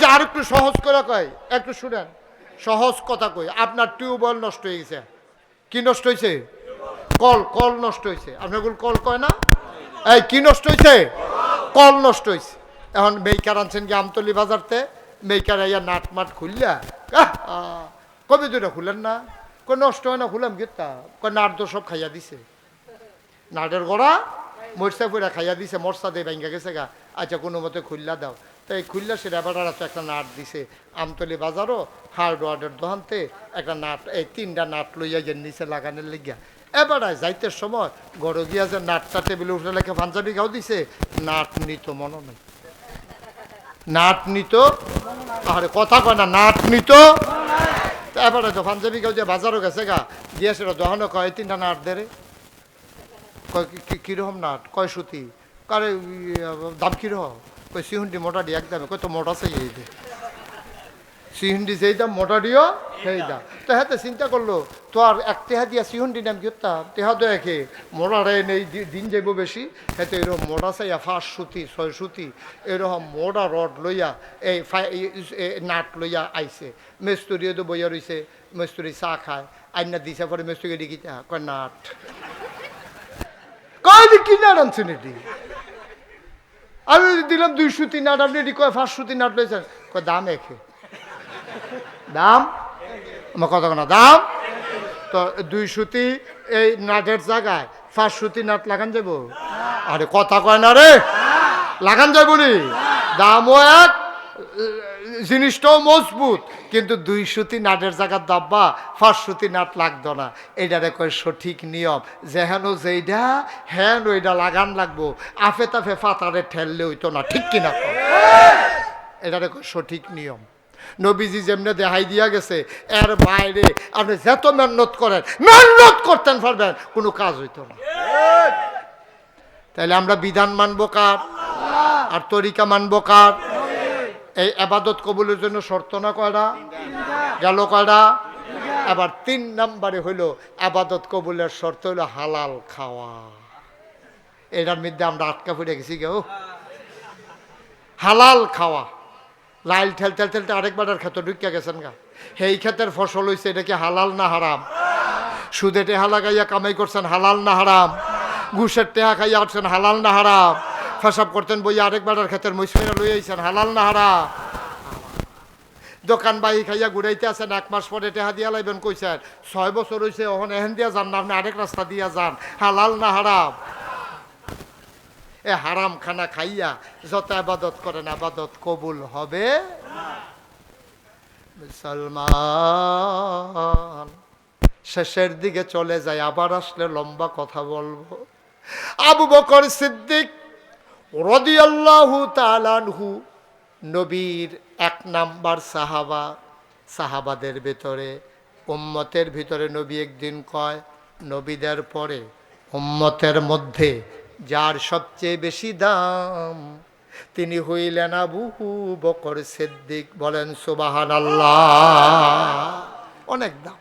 আচ্ছা আর একটু সহজ করে কয়, একটু শুনেন। সহজ কথা কই, আপনার টিউবওয়েল নষ্ট হয়ে গেছে। কি নষ্ট হয়েছে কল কল নষ্ট হয়েছে আপনার কল কয় না? এই, কি নষ্ট হয়েছে কল নষ্ট হয়েছে এখন মেইকার আনছেন কি আমতলি বাজারতে? মেইকার আইয়া নাট মাট খুললা কবে দুটা খুলেন না? কই নষ্ট হয় না, খুলাম গেতা কই নাট তো সব খাইয়া দিছে। নাটের গড়া মরসা পুরা খাইয়া দিছে মরসা দিয়ে ভেঙ্গা গেছে গা। আচ্ছা কোনো মতে খুললা দাও। তো এই খুললা সে রেবাটার তো একটা নাট দিছে। আমতলি বাজারও হার্ডওয়ার্ডের দোকানতে একটা নাট, এই তিনটা নাট লইয়া যে নিচে লাগানোর লিগিয়া। এবার যাইতে সময় গড় গিয়া যে নাটটা টেবিলে উঠে লেখে পাঞ্জাবি গাও দিছে, নাট নিত মনে নেই। নাট নিত, আরে কথা কয় না, নাট নিত। এবারে তো পাঞ্জাবি গাও যে বাজারও গেছে গা, গিয়া সেটা দোকানও কয় তিনটা নাট দে রে। কয় কীরকম নাট? কয় সুতি? কারে দাম কীরকম? কয় সিহুন্ডি মোটা দিয়ে একদম কয় তো মোটা চাই এই দে সিহুন্ডি যেই দাম মোটা দিও সেই দাম। তো হ্যাঁ চিন্তা করল তো আর এক তেহা দিয়া সিহুন্ডি নাম কিতাম তেহা তো একে মোটা রে নেই দিন যাইব বেশি। হ্যাঁ এরকম মোটা চাইয়া ফাঁস সুতি ছয় সুতি এরকম মোটা রড লইয়া এই নাট লইয়া আইছে। মেস্তুরিও তো বইয়া রইছে মেস্তুরি চা খায়। আইনা দিছে পরে মেস্তুরি ডিকিতা কয় নাট। কয় দি কি নাট আনছেন এটি? আমি দিলাম দুইশো তিন নাট, আপনি কয় ফার্স্ট তিন নাট পেয়েছেন কয়, দাম একে। দাম? আমার কথা না, দাম? তো দুই সুতি এই নাটের জায়গায় ফার্স্ট সুতি নাট লাগান যাব আরে কথা কয় না রে। লাগান যাব নি? দামও এক জিনিসটাও মজবুত, কিন্তু দুই সুতি নাটের জায়গার দাব্বা ফার্স্ট সুতি নাট লাগতো না। এইটারে কয় সঠিক নিয়ম। যেহেন যেইটা হ্যান ওইটা লাগান লাগবো। আফে তাফে ফাতারে ঠেললে হইতো না, ঠিক কিনা? এটারে কয় সঠিক নিয়ম। নবীজি যেমনে দেখাই দিয়া গেছে, এর বাইরে আপনি যত মেহনত করেন, মেহনত করতেন পারবেন, কোনো কাজ হইতো না। তাহলে আমরা বিধান মানবো কার? আর তরিকা মানবো কার? এই আবাদত কবুলের জন্য শর্ত না কয়টা? গেল কয়টা? আবার তিন নাম্বারে হইল আবাদত কবুলের শর্ত হইল হালাল খাওয়া। এটার মধ্যে আমরা আটকা পড়ে গেছি কেউ হালাল খাওয়া। লাইল ঠেল ঠেল ঠেলতে আরেকবার ক্ষেত ঢুকিয়া গেছেন গা। সেই ক্ষেতের ফসল হয়েছে এটা কি হালাল না হারাম? সুদে টেহা লাগাইয়া কামাই করছেন হালাল না হারাম? ঘুষের টেহা খাইয়া উঠছেন হালাল না হারাম? ফেসাব করতেন বই, আরেক আরেকবার ক্ষেতের মৈসমিরা লই আইছেন। হালাল না হারা? দোকান বাহি খাইয়া ঘুরাইতে আছেন এক মাস পরে টেহা দিয়া লাইবেন কইছেন, ছয় বছর হয়েছে ওখানে এহেন দিয়া যান না, আপনি আরেক রাস্তা দিয়া যান। হালাল না হারাম এ হারাম খানা খাইয়া যত আবাদত করেন, আবাদত কবুল হবে মুসলমান, শেষের দিকে চলে যায়, আবার আসলে লম্বা কথা বলব। আবু বকর সিদ্দিক রদিয়াল্লাহু তালানহু নবীর এক নাম্বার সাহাবা, সাহাবাদের ভেতরে, উম্মতের ভিতরে নবী একদিন কয়, নবীদের পরে, উম্মতের মধ্যে যার সবচেয়ে বেশি দাম, তিনি হইলেন আবু বকর সিদ্দিক। বলেন সুবাহান আল্লাহ অনেক দাম।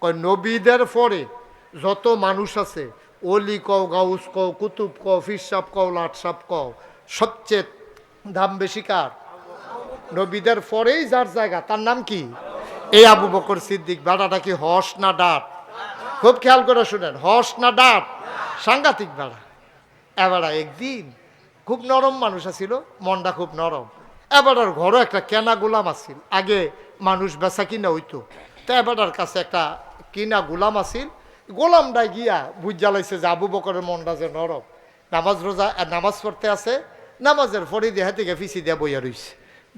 কয়, নবীদের পরে যত মানুষ আছে অলি কও, গাউস কও, কুতুব কও ফিরসাপ কও লাটসাপ কও, সবচেয়ে দাম বেশি কার? নবীদের পরেই যার জায়গা, তার নাম কি? এই আবু বকর সিদ্দিক, বেড়াটা কি হস না ডাট? খুব খেয়াল করে শুনেন, হস না ডাট? সাংঘাতিক বেড়া। এবারা একদিন খুব নরম মানুষ আছিল, মনটা খুব নরম। এবারার ঘরও একটা কেনা গোলাম আছিল, আগে মানুষ বেচা কিনা হইতো। তো এবারার কাছে একটা কিনা গোলাম আছিল গোলামটা গিয়া বুঝ জ্বালাইছে যে আবু বকরের মনটা যে নরম। নামাজ রোজা নামাজ পড়তে আছে, নামাজের ফরি দেহা থেকে ফিসি দিয়া বইয়া রইছে।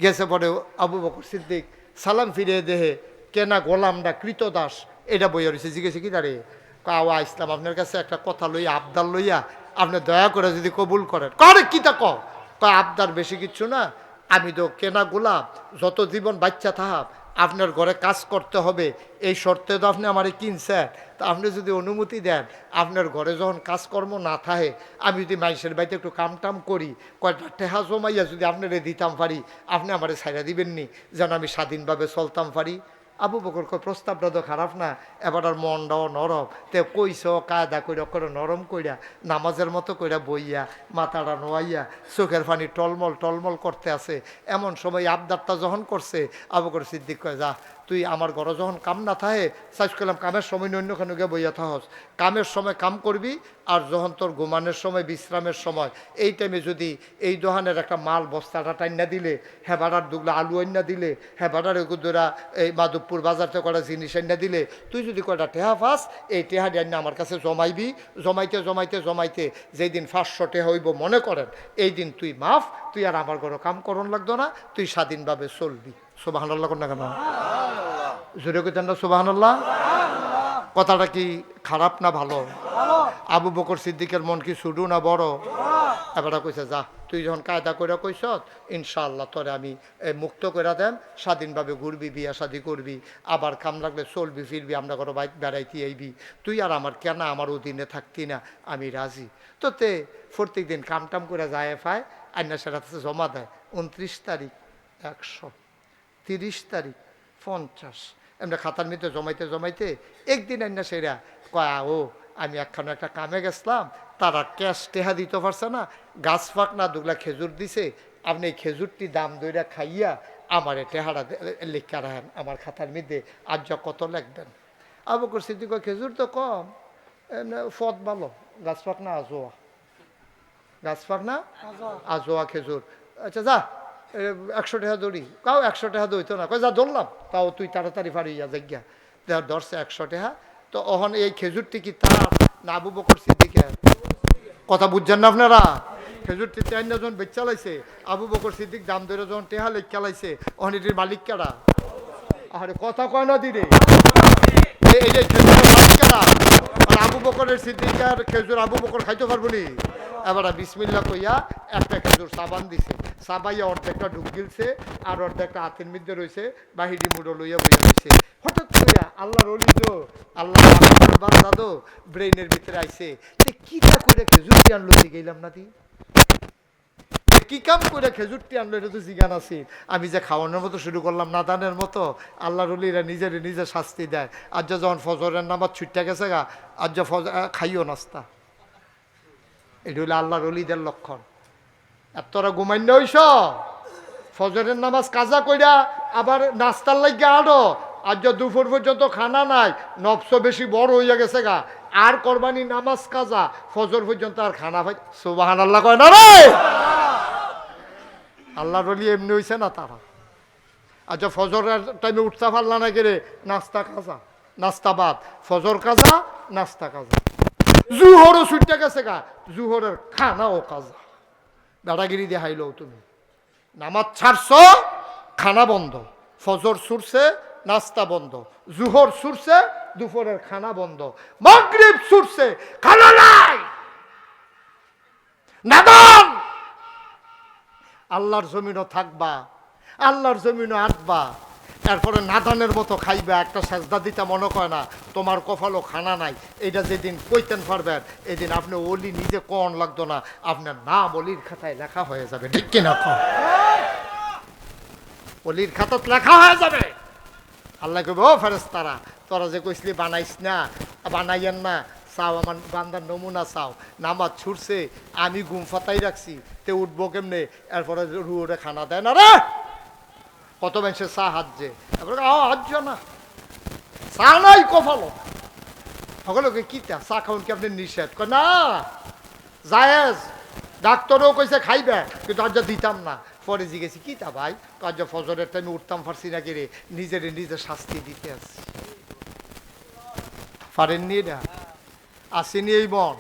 গেছে পরে আবু বকর সিদ্দিক, সালাম ফিরে দেহে, কেনা গোলামটা কৃতদাস, এটা বইয়া রয়েছে জিজ্ঞেসে কি দাঁড়িয়ে কাওয়া ইসলাম, আপনার কাছে একটা কথা লইয়া, আবদার লইয়া, আপনি দয়া করে যদি কবুল করেন। করে কি তা কয়, আবদার বেশি কিচ্ছু না, আমি তো কেনা গোলাপ যত জীবন বাচ্চা থাক আপনার ঘরে কাজ করতে হবে, এই শর্তে তো আপনি আমারে কিনছেন। তা আপনি যদি অনুমতি দেন, আপনার ঘরে যখন কাজকর্ম না থাকে, আমি যদি মাইসের বাড়িতে একটু কাম টাম করি, কয়েকটা টেহা জমাইয়া যদি আপনারে দিতাম পারি, আপনি আমারে ছাইরা দিবেননি, যেন আমি স্বাধীনভাবে চলতাম পারি। আবু বকর কয় প্রস্তাবটা তো খারাপ না। এবার মনটাও নরম। তে কইস, কায়দা কইরা করে নরম কইরা, নামাজের মতো কইরা বইয়া, মাথাটা নোয়াইয়া, চোখের পানি টলমল টলমল করতে আছে। এমন সময় আবদারটা যখন করছে, আবু বকর সিদ্দিক কয়, যা তুই আমার ঘরে যখন কাম না থাকে সাইজ করলাম কামের সময় অন্য খানে গিয়ে বইয়া থাকস কামের সময় কাম করবি আর যখন তোর ঘুমানোর সময়, বিশ্রামের সময়, এই টাইমে যদি এই দোকানের একটা মাল বস্তাটা টাইনা দিলে হ্যাঁ বাড়ার দুগলা আলু আইনা দিলে হ্যাঁ বাড়ার এগুদোরা এই মাধবপুর বাজারতে করা জিনিস আইনা দিলে, তুই যদি কয়টা টেহা ফাস এই টেহা আইনা আমার কাছে জমাইবি। জমাইতে জমাইতে জমাইতে যেই দিন পাঁচশো টেহা হইব মনে করেন, এই দিন তুই মাফ, তুই আর আমার ঘরে কাম করন লাগতো না, তুই স্বাধীনভাবে চলবি। সোবাহান আল্লাহ কেন? জোরে কইতেন না কথাটা কি খারাপ না ভালো? আবু বকর সিদ্দিকের মন কি শুরু না বড়? এবারে কইছে, যা, তুই যখন কায়দা করে কইস ইনশাআল্লাহ তোরে আমি মুক্ত করে দেন স্বাধীনভাবে ঘুরবি, বিয়া শাদি করবি, আবার কাম লাগলে চলবি, ফিরবি, আমরা কোনো বাইক বেড়াইতে আইবি। তুই আর আমার কেন, আমার অধীনে থাকতি না, আমি রাজি। তো তে প্রত্যেক দিন কাম টাম করে যায় পায় আইনা সেটা জমা দেয়। উনত্রিশ তারিখ, একশো তিরিশ তারিখ পঞ্চাশ। এমনি খাতার মধ্যে জমাইতে জমাইতে একদিন আইনা সেরা কয়া ও আমি একখানে একটা কামে গেছিলাম তারা ক্যাশ টেহা দিতে পারছে না গাছ ফাঁক না দুগলা খেজুর দিছে আপনি এই খেজুরটি দাম দইরা খাইয়া আমার টেহারা লেখা রাখেন আমার খাতার মধ্যে আজ যা কত লিখবেন? আবু করছি খেজুর তো কম ফদ ভালো গাছ ফাঁক না আজোয়া। গাছ ফাঁক না? আজোয়া খেজুর। আচ্ছা যা একশো টাকা দৌড়ি। কাউ একশো টাকা দইতো না। কয়, যা দৌড়লাম তাও তুই তাড়াতাড়ি পারি যা জায়গা দেওয়ার ধরছে একশো টাকা। তো ওখানে এই খেজুরটি কি তার না আবু বকর সিদ্দিকের কথা বুঝছেন না আপনারা? খেজুরটি চাইন যখন বেচা লাইছে আবু বকর সিদ্দিক দাম ধরে যখন টেহা লেখ চালাইছে ওখানে এটির মালিক কারা? আরে, কথা কয় না দিদি এই যে খেজুরের মালিক কারা? আর আবু বকরের সিদ্দিকার খেজুর আবু বকর খাইতে পারব নি। এবার বিসমিল্লা কইয়া একটা খেজুর সাবান দিছে। সাবাইয়া অর্ধেকটা ঢুক গিলছে আর অর্ধেকটা হাতের মধ্যে রয়েছে বাহিরি মুড়ো লইয়া বইয়া রয়েছে হঠাৎ কইয়া আল্লাহ রলি তো আল্লাহ দাদো ব্রেইনের ভিতরে আইছে। তে কিটা কইরা খেজুরটি আনলো গেলাম না কি কাম করে খেজুরটি আনলো এটা তো জিগান আছে। আমি যে খাওয়ানোর মতো শুরু করলাম, নাদানের মতো আল্লাহ রলিরা নিজের নিজে শাস্তি দেয়। আর যখন ফজরের নামাজ ছুটতে গেছে গা, আর যে খাইও নাস্তা। এটা হলো আল্লাহ রলিদের লক্ষণ। আর তোরা ঘুমাইন্য হইস ফজরের নামাজ কাজা কইরা আবার নাস্তার লাগিয়ে আড়ো। আর যে দুপুর পর্যন্ত খানা নাই, নবস বেশি বড় হইয়া গেছে গা। আর কোরবানি নামাজ কাজা, ফজর পর্যন্ত আর খানা ভাই সুবাহান আল্লাহ কয় না রে? আল্লাহ রলি এমনি হইছে না তারা? আচ্ছা ফজরের টাইমে উঠতে পারলা না গেলে নাস্তা কাজা, নাস্তা বাদ। ফজর কাজা, নাস্তা কাজা। জুহরও ছুটতে গেছে গা। জুহরের খানাও কাজা। দাদাগিরি দেখাইল তুমি। নামাজ ছাড়ছ, খানা বন্ধ। ফজর সুরছে, নাস্তা বন্ধ। জুহর সুরছে, দুপুরের খানা বন্ধ। মগরিব সুরছে, খানা নাই। নাদান। আল্লাহর জমিনও থাকবা, আল্লাহর জমিনও আঁটবা। এরপরে নাদানের মতো খাইবা, একটা সাজদা দিতে মনে করে না, তোমার কপালও খানা নাই। এটা যেদিন কইতেন পারবেন, এদিন আপনি অলি নিজে কন লাগতো না, আপনার নাম অলির খাতায় লেখা হয়ে যাবে। ঠিক কিনা কন অলির খাতাত লেখা হয়ে যাবে। আল্লাহ কইব, ও ফেরেস তারা যে কইসলি বানাইস না, বানাইয়েন না, চাও আমার বান্দার নমুনা চাও, নামাজ ছুটছে আমি গুম ফাতাই রাখছি, তে উঠবো কেমনে? এরপরে রুড়ে খানা দেয় না রে! কত মানুষের চা হাজছে এরপরে আ হাজছ না। চা নাই কফালো সকলকে কিতা চা খাওন কি আপনি নিষেধ? না, জায়েজ। ডাক্তারও কইছে খাইবে, কিন্তু আজ দিতাম না। পরে জিজ্ঞেসি, কি তা ভাই? কাজ ফজরের টাইমে উঠতাম পারছি না রে? নিজের নিজে শাস্তি দিতে আসছি। পারেননি না আসেনি এই মন।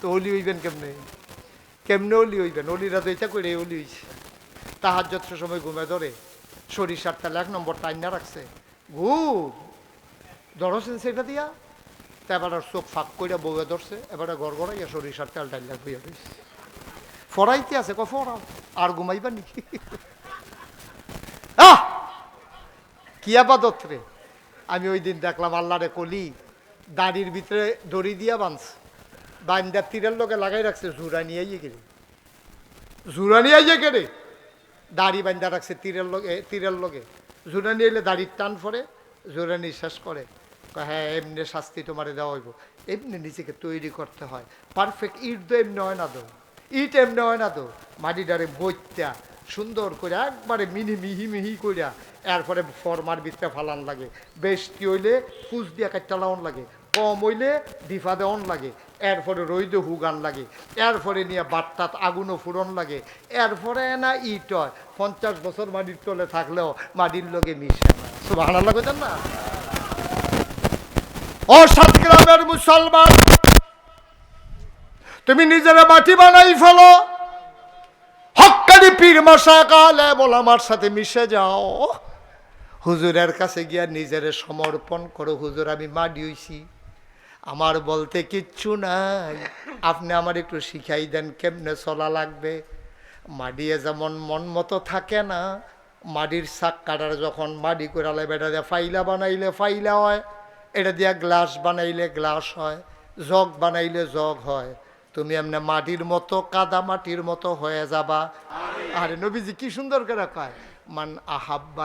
তো অলি হইবেন কেমনে? কেমনে অলি হইবেন? অলিরা তো এটা করে অলি হইছে। তাহার যত সময় ঘুমে ধরে। সরিষার তেল, এক নম্বর টাইনা রাখছে। ঘুম ধরছেন সেটা দিয়া, তা এবার চোখ ফাঁক করে বউয়ে ধরছে, এবারে ঘর গড়াইয়া সরিষার তেল টাইলা হইয়া রয়েছে ফরাইতে আছে, ক ফরাও? আর ঘুমাইবা নাকি? আহ! কি আবাদত রে? আমি ওই দিন দেখলাম আল্লাহরে কলি, দাড়ির ভিতরে দড়ি দিয়া বাঁধছে বান্দার তীরের লোকে লাগাই রাখছে জুরা নিয়ে গেলে। জুরা নিয়ে গেলে? দাড়ি বান্ধা রাখছে তীরের লগে তীরের লগে। জুরা নিয়ে এলে দাড়ির টান পরে জোরে শেষ করে। হ্যাঁ এমনি শাস্তি তোমারে দেওয়া হইব। এমনি নিজেকে তৈরি করতে হয়। পারফেক্ট ইট তো এমনি হয় না তো। ইট এমনি হয় না তো। মাটিটারে বইত্যা, সুন্দর করে একবারে মিনি মিহি মিহি করিয়া এরপরে ফরমার ভিতরে ফালান লাগে। বেশি হইলে পুষ দিয়া কাটটা লাউন লাগে। কম হইলে ডিফা দেওয়ন লাগে, এরপরে রইদে হুগান লাগে, এরপরে নিয়ে বাট্টাত আগুনও ফুরন লাগে, এরপরে না ইট হয়। পঞ্চাশ বছর মাটির তলে থাকলেও মাটির লগে মিশে না। সুবাহ লাগতেন না? ও সাত গ্রামের মুসলমান, তুমি নিজের মাটি বানাই ফেলো। হক্কানি পীর মশা কালে বল আমার সাথে মিশে যাও। হুজুরের কাছে গিয়া নিজের সমর্পণ করো। হুজুর, আমি মাটি হইছি। আমার বলতে কিচ্ছু নাই। আপনি আমার একটু শিখাই দেন কেমনে চলা লাগবে। মাডিয়ে যেমন মন মতো থাকে না মাটির শাক কাটার যখন মাটি করালে বেটা দিয়ে ফাইলা বানাইলে ফাইলা হয়, এটা দিয়া গ্লাস বানাইলে গ্লাস হয়, জগ বানাইলে জগ হয়। তুমি এমনি মাটির মতো, কাদা মাটির মতো হয়ে যাবা। আরে নবীজি কি সুন্দর করে কয়, মান আহাব্বা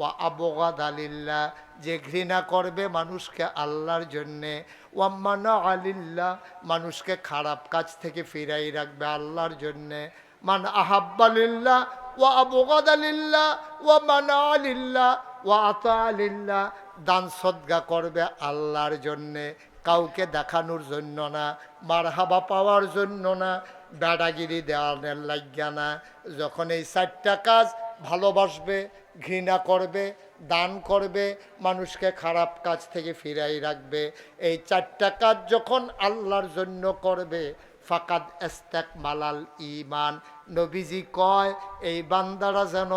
ও আবগাদ আলিল্লাহ যে ঘৃণা করবে মানুষকে আল্লাহর জন্যে। ওয়াম্মানা আলিল্লাহ মানুষকে খারাপ কাজ থেকে ফিরাই রাখবে আল্লাহর জন্যে। মান আহাব্বালিল্লাহ ও আবগাদ আলিল্লাহ ও মানা আলিল্লাহ ও আতা আলিল্লাহ দান সদ্গা করবে আল্লাহর জন্যে। কাউকে দেখানোর জন্য না, মারহাবা পাওয়ার জন্য না, বেড়াগিরি দেওয়ানের লাগিয়া না। যখন এই চারটা কাজ ভালোবাসবে, ঘৃণা করবে, দান করবে, মানুষকে খারাপ কাজ থেকে ফিরাই রাখবে। এই চারটা কাজ যখন আল্লাহর জন্য করবে, ফাকাদ এস্তাক মালাল ইমান নবীজি কয়, এই বান্দারা যেন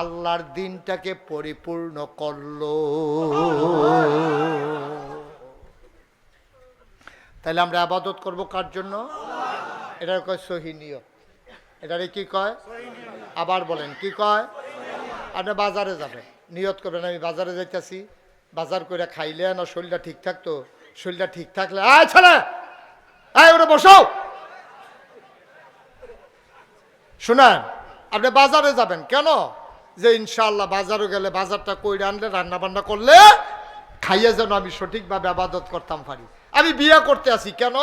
আল্লাহর দিনটাকে পরিপূর্ণ করল। তাহলে আমরা আবাদত করব কার জন্য? এটার কয় সহিনীয় এটারে কি কয়? আবার বলেন, কি কয়? আপনি বাজারে যাবেন। নিয়ত করবেন, আমি বাজারে যাইতেছি, বাজার করে খাইলে না শরীরটা ঠিক থাকতো? শরীরটা ঠিক থাকলে, আয় ছেলে! আয় ওরা বসো! শুনেন, আপনি বাজারে যাবেন কেন? যে ইনশাল্লাহ বাজারে গেলে বাজারটা কইরে আনলে রান্না বান্না করলে, খাইয়ে যেন আমি সঠিকভাবে আবাদত করতাম পারি। আমি বিয়ে করতে আসি কেন?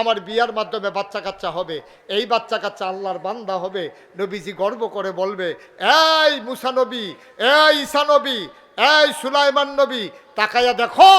আমার বিয়ার মাধ্যমে বাচ্চা কাচ্চা হবে, এই বাচ্চা কাচ্চা আল্লাহর বান্দা হবে, নবীজি গর্ব করে বলবে, এই মুসানবী এই ঈসানবী এই সুলাইমান নবী তাকাইয়া দেখো,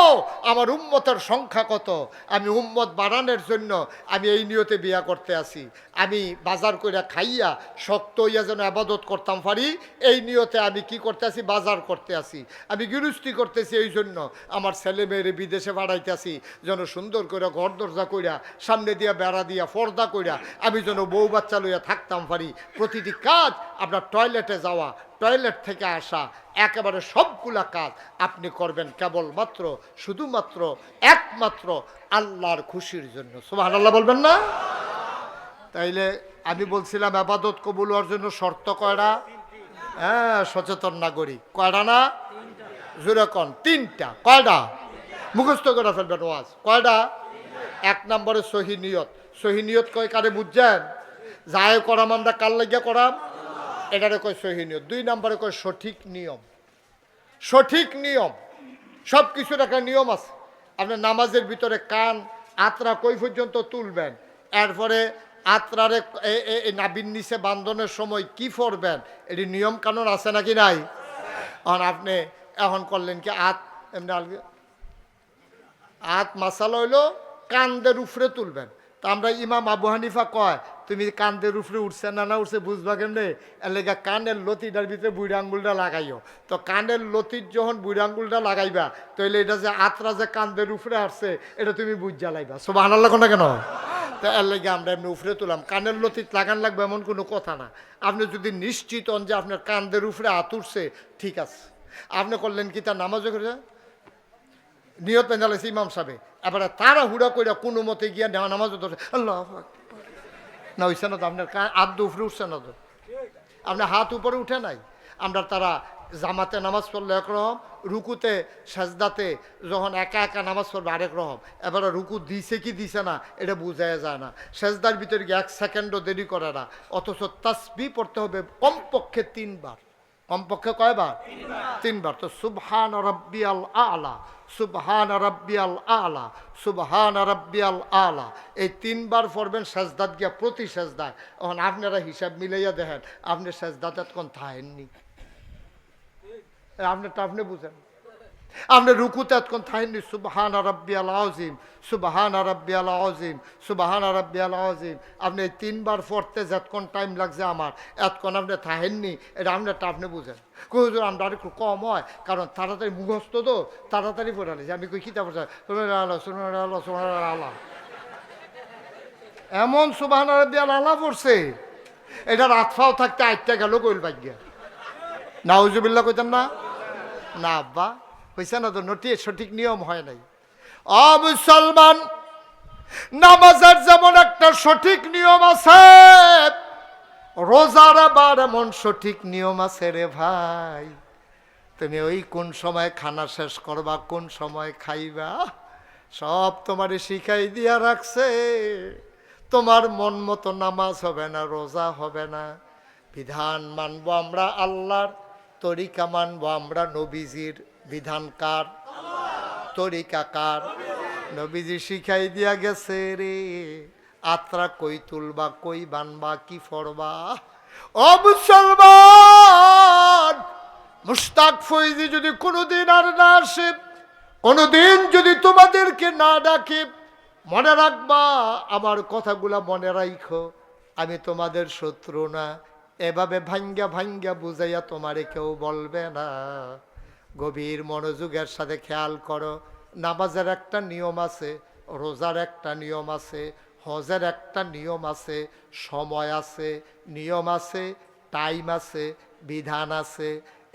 আমার উম্মতের সংখ্যা কত? আমি উম্মত বাড়ানোর জন্য আমি এই নিয়তে বিয়া করতে আসি আমি বাজার কইরা খাইয়া শক্ত হইয়া যেন আবাদত করতাম পারি, এই নিয়তে আমি কি করতে আসি বাজার করতে আসি আমি গৃহস্থী করতেছি এই জন্য। আমার ছেলে মেয়েরে বিদেশে বাড়াইতে আসি যেন সুন্দর করে ঘর দরজা কইরা, সামনে দিয়া বেড়া দিয়া পর্দা কইরা আমি যেন বউ বাচ্চা লইয়া থাকতাম পারি। প্রতিটি কাজ আপনার টয়লেটে যাওয়া টয়লেট থেকে আসা, একেবারে সবগুলা কাজ আপনি করবেন কেবলমাত্র, শুধুমাত্র, একমাত্র আল্লাহর খুশির জন্য। সুবাহ আল্লাহ বলবেন না? তাইলে আমি বলছিলাম, আবাদত কবুল হওয়ার জন্য শর্ত কয়টা? হ্যাঁ সচেতন নাগরিক। কয়টা না? জোরে কন, তিনটা। কয়টা? মুখস্থ করে ফেলবেন ওয়াজ। কয়টা? এক নম্বরে সহি নিয়ত। সহি নিয়ত কয় কারে বুঝছেন? যায় করাম, আমরা কার লাগিয়া করাম? এটারে কয় সহি নিয়ত। দুই নম্বরে কয় সঠিক নিয়ম। সঠিক নিয়ম। সব কিছুর একটা নিয়ম আছে। আপনার নামাজের ভিতরে কান, আত্রা কই পর্যন্ত তুলবেন? এরপরে আত্রারে নাবিন নিচে বান্ধনের সময় কি পড়বেন? এটি নিয়ম কানুন আছে নাকি নাই? এখন আপনি এখন করলেন কি, আত, এমনি আত মাসাল হইল কান্দের উফরে তুলবেন। তা আমরা ইমাম আবু হানিফা কয় তুমি কান্দের উপরে উঠছে না না উঠছে বুঝবা কেমনে? এলাকা কানের লতিটার ভিতরে বুড়ি আঙ্গুলটা লাগাইও। তো কানের লতির যখন বুড়ি আঙ্গুলটা লাগাইবা তাহলে এটা যে আত্রা যে কান্দের উপরে আসছে, এটা তুমি বুঝ জ্বালাইবা সব আনার লাগো না কেন? তো এর লেগে আমরা এমনি উপরে তুলাম। কানের লতিত লাগান লাগবে এমন কোনো কথা না। আপনি যদি নিশ্চিত হন যে আপনার কান্দের উপরে উঠছে, ঠিক আছে। আপনি করলেন কি তার নামাজও করে? নিয়ত পেঞ্জালাইছে ইমাম সাহেব। এবারে তারা হুড়া কইরা কোনো মতে গিয়া নেওয়া নামাজ ধরে আল্লাহ। না হইছে না তো আপনার আব্দ উফরে উঠছে না তো আপনার হাত উপরে উঠে নাই। আমরা তারা জামাতে নামাজ পড়লে একরকম রুকুতে, সাজদাতে যখন একা একা নামাজ পড়বে আরেক রকম। এবারে রুকু দিছে কি দিছে না, এটা বোঝায় যায় না। সেজদার ভিতরে গিয়ে এক সেকেন্ডও দেরি করে না। অথচ তাসবি পড়তে হবে কমপক্ষে তিনবার। কমপক্ষে কয়বার? তিনবার। তো সুবহান রব্বিয়াল আলা, সুবহান রব্বিয়াল আলা, সুবহান রব্বিয়াল আলা। এই তিনবার পড়বেন, সাজদাত গিয়া প্রতি সাজদায়। এখন আপনারা হিসাব মিলাইয়া দেখেন, আপনি সেজদাতে কোন থাহেননি আপনারটা আপনি বুঝেন। আপনি রুকুতে এতক্ষণ থাইনি। সুবহান রব্বিয়াল আজিম সুবহান রব্বিয়াল আজিম সুবহান রব্বিয়াল আজিম আপনি তিনবার পড়তে যতক্ষণ টাইম লাগছে আমার, এতক্ষণ আপনি থাহেননি, এটা আপনারটা আপনি বুঝেন। হুজুর, আমরা একটু কম হয়, কারণ তাড়াতাড়ি মুখস্থ তো, তাড়াতাড়ি পড়ে নিয়েছি আমি কই কিতাব পড়ছি? আল্লাহ এমন সুবহান রব্বিয়াল আল্লাহ পড়ছে, এটা রাতফাও থাকতে আটটা গেল কইল ভাগ্যা। নাউজুবিল্লাহ কইতাম না? না আব্বা। হয়েছে না তো নটি, সঠিক নিয়ম হয় নাই। অ মুসলমান নামাজের যেমন একটা সঠিক নিয়ম আছে, রোজার আবার এমন সঠিক নিয়ম আছে রে ভাই। তুমি ওই কোন সময় খানা শেষ করবা, কোন সময় খাইবা, সব তোমারে শিখাই দিয়া রাখছে। তোমার মন মতো নামাজ হবে না, রোজা হবে না। বিধান মানবো আমরা আল্লাহর, তরিকা মানবো আমরা নবীজির। বিধান কার তরিকা কার নবীজি শিখাই দিয়া গেছে রে। আত্রা কই তুলবা, কই বানবা, কি ফরবা? ও মুসলমান মুস্তাক ফৈজি যদি কোনোদিন আর না আসে, কোনোদিন যদি তোমাদেরকে না ডাকে, মনে রাখবা, আমার কথাগুলা মনে রাখো আমি তোমাদের শত্রু না। এভাবে ভাঙ্গা ভাঙ্গা বুঝাইয়া তোমারে কেউ বলবে না। গভীর মনোযোগের সাথে খেয়াল করো। নামাজের একটা নিয়ম আছে, রোজার একটা নিয়ম আছে, হজের একটা নিয়ম আছে, সময় আছে, নিয়ম আছে, টাইম আছে, বিধান আছে।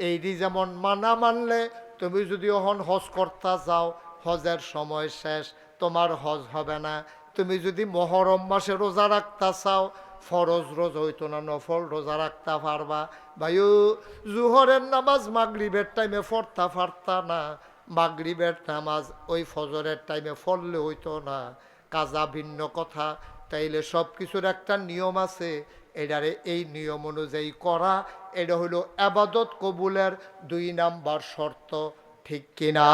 এইটি যেমন মানা মানলে তুমি যদি অহন হজ করতে যাও, হজের সময় শেষ, তোমার হজ হবে না। তুমি যদি মহরম মাসে রোজা রাখতে চাও ফরজ রোজ হইতো না, নফল রোজা রাখতে পারবা। ভাইও, জুহরের নামাজ মাগরিবের টাইমে পড়তা পারতা না। মাগরিবের নামাজ ওই ফজরের টাইমে ফললে হইতো না। কাজা ভিন্ন কথা। তাইলে সব কিছুর একটা নিয়ম আছে। এটারে এই নিয়ম অনুযায়ী করা। এটা হলো আবাদত কবুলের দুই নাম্বার শর্ত। ঠিক কিনা?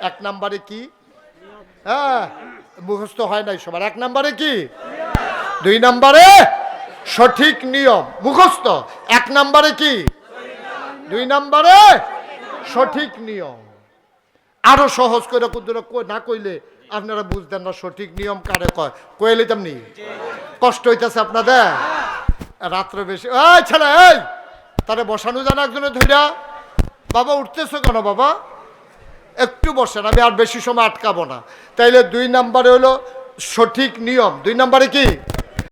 এক নাম্বারে কি? হ্যাঁ মুখস্থ হয় নাই সবার। এক নাম্বারে কি? দুই নাম্বারে সঠিক নিয়ম, মুখস্থ। এক নাম্বারে কি? দুই নাম্বারে সঠিক নিয়ম। আরও সহজ করে কুদুরা না কইলে আপনারা বুঝতেন না সঠিক নিয়ম কারে কয়। কইলে তেমনি কষ্ট হইতেছে আপনাদের? রাত্রে বেশি এই ছেলে, এই! তারে বসানো জানা একজনে ধইরা। বাবা, উঠতেছো কেন বাবা? একটু বসেন, আমি আর বেশি সময় আটকাবো না। তাইলে দুই নাম্বারে হলো সঠিক নিয়ম। দুই নাম্বারে কি?